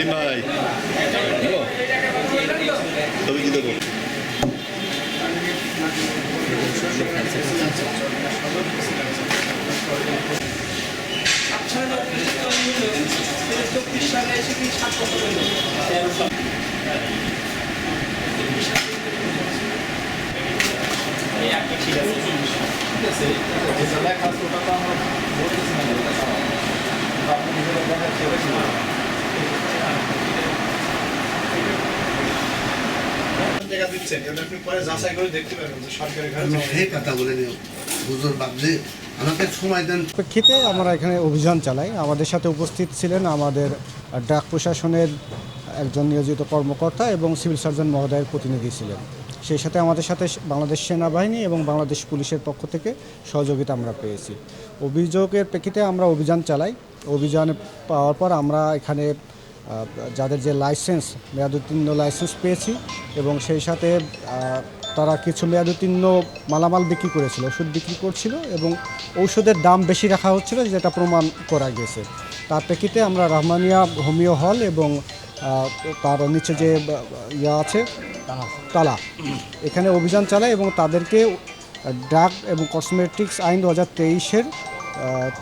সেলিম ভাই। তবে কি দেবো? সালে এসে কি সাত বছর হলো টাকা দিচ্ছেন এটা আপনি পরে যাচাই করে দেখতে পারবেন যে সরকারি সেই কথা বলে নিও হুজুর বাবজি আমাকে সময় দেন। প্রেক্ষিতে আমরা এখানে অভিযান চালাই। আমাদের সাথে উপস্থিত ছিলেন আমাদের ডাক প্রশাসনের একজন নিয়োজিত কর্মকর্তা এবং সিভিল সার্জন মহোদয়ের প্রতিনিধি ছিলেন। সেই সাথে আমাদের সাথে বাংলাদেশ সেনাবাহিনী এবং বাংলাদেশ পুলিশের পক্ষ থেকে সহযোগিতা আমরা পেয়েছি। অভিযোগের প্রেক্ষিতে আমরা অভিযান চালাই। অভিযানে পাওয়ার পর আমরা এখানে যাদের যে লাইসেন্স মেয়াদোত্তীর্ণ লাইসেন্স পেয়েছি এবং সেই সাথে তারা কিছু মেয়াদোত্তীর্ণ মালামাল বিক্রি করেছিল ওষুধ বিক্রি করছিল এবং ঔষধের দাম বেশি রাখা হচ্ছিল যেটা প্রমাণ করা গেছে। তার প্রেক্ষিতে আমরা রহমানিয়া হোমিও হল এবং তার নিচে যে ইয়া আছে তালা। এখানে অভিযান চালায় এবং তাদেরকে ড্রাগ এবং কসমেটিক্স আইন দু হাজার তেইশের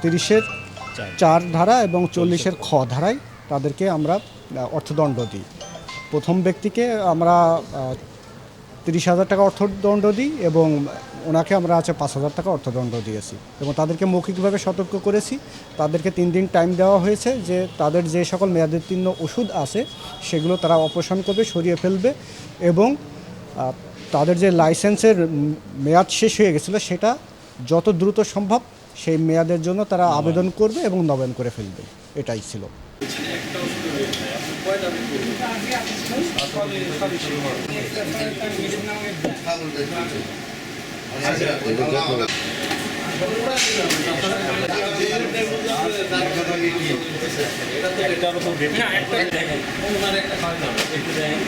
তিরিশের চার ধারা এবং চল্লিশের খ ধারায় তাদেরকে আমরা অর্থদণ্ড দিই। প্রথম ব্যক্তিকে আমরা তিরিশ হাজার টাকা অর্থদণ্ড দিই এবং ওনাকে আমরা আছে পাঁচ হাজার টাকা অর্থদণ্ড দিয়েছি এবং তাদেরকে মৌখিকভাবে সতর্ক করেছি। তাদেরকে তিন দিন টাইম দেওয়া হয়েছে যে তাদের যে সকল মেয়াদোত্তীর্ণ ওষুধ আছে সেগুলো তারা অপসারণ করবে, সরিয়ে ফেলবে এবং তাদের যে লাইসেন্সের মেয়াদ শেষ হয়ে গেছিল সেটা যত দ্রুত সম্ভব সেই মেয়াদের জন্য তারা আবেদন করবে এবং নবায়ন করে ফেলবে। এটাই ছিল। একটার উপর না একটা দেখেন একটা খাওয়া যাবে একটু দেখেন।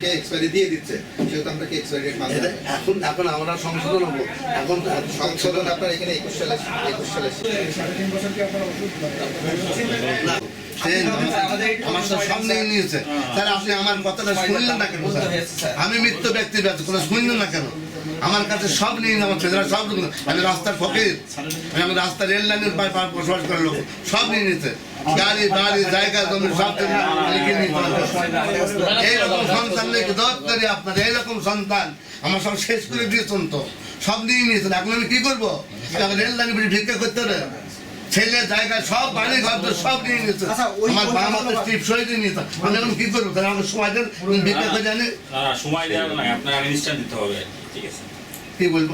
কে এক্সপায়ারি দিয়ে দিচ্ছে সেহেতু আমরা কি এক্সপায়ারি ডেট মানতে এখন এখন আমরা সংশোধন হব এখন সংশোধন আপনার এখানে একুশ সালে একুশ সালে আমার সামনে নিয়েছে তাহলে আপনি আমার কথাটা শুনলেন না কেন আমি মৃত্যু ব্যক্তি কোনো শুনলেন না কেন? আমার কাছে সব নিয়ে আমার ছেলেরা সব আমি রাস্তার ফকির। আমি রাস্তার রেল লাইনের বসবাস করার লোক। সব নিয়ে নিতে গাড়ি বাড়ি জায়গা জমি সব লিখে নিতে এইরকম সন্তান নাকি দত্তরি আপনার এইরকম সন্তান। আমার সব শেষ করে দিয়েছেন তো। সব নিয়ে নিয়েছেন। এখন আমি কি করব? রেল লাইনে ভিক্ষা করতে হবে। ছেলে জায়গা সব বাড়ি ঘর সব নিয়ে নিয়েছে আচ্ছা, আমার বাবা মাকে টিপ সই দিয়ে নিয়েছে আমি এখন কি করব? তাহলে আমাকে সময় দেন ভিক্ষা করে জানি। সময় দেওয়া নয় আপনার নিশ্চয় দিতে হবে। ঠিক আছে। কি বলব?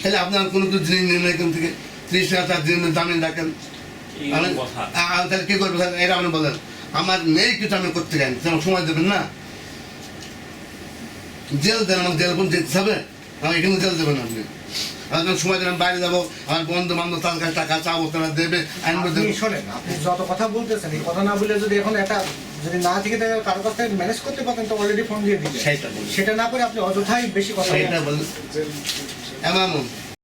তাহলে আপনার কোনো কিছু জিনিস নিন না এখান থেকে। ত্রিশ হাজার দিন জামিন রাখেন। তাহলে কি করব? এটা আপনি বলেন আমার নেই কিছু আমি করতে চাই তেমন সময় দেবেন না? জেল দেন আমার জেল কোন যেতে হবে। আমার এখানে জেল দেবেন আপনি। আর সময় দেন বাইরে যাব আমার বন্ধু বান্ধব তার কাছে টাকা চাবো তারা দেবে আনব আপনি শোনেন আপনি যত কথা বলতেছেন এই কথা না বলে যদি এখন একটা যদি না থেকে থাকে কারও কাছ থেকে ম্যানেজ করতে পারতেন তো অলরেডি ফোন দিয়ে সেইটা সেটা না করে আপনি অযথাই বেশি কথা সেইটা বলেন। এমন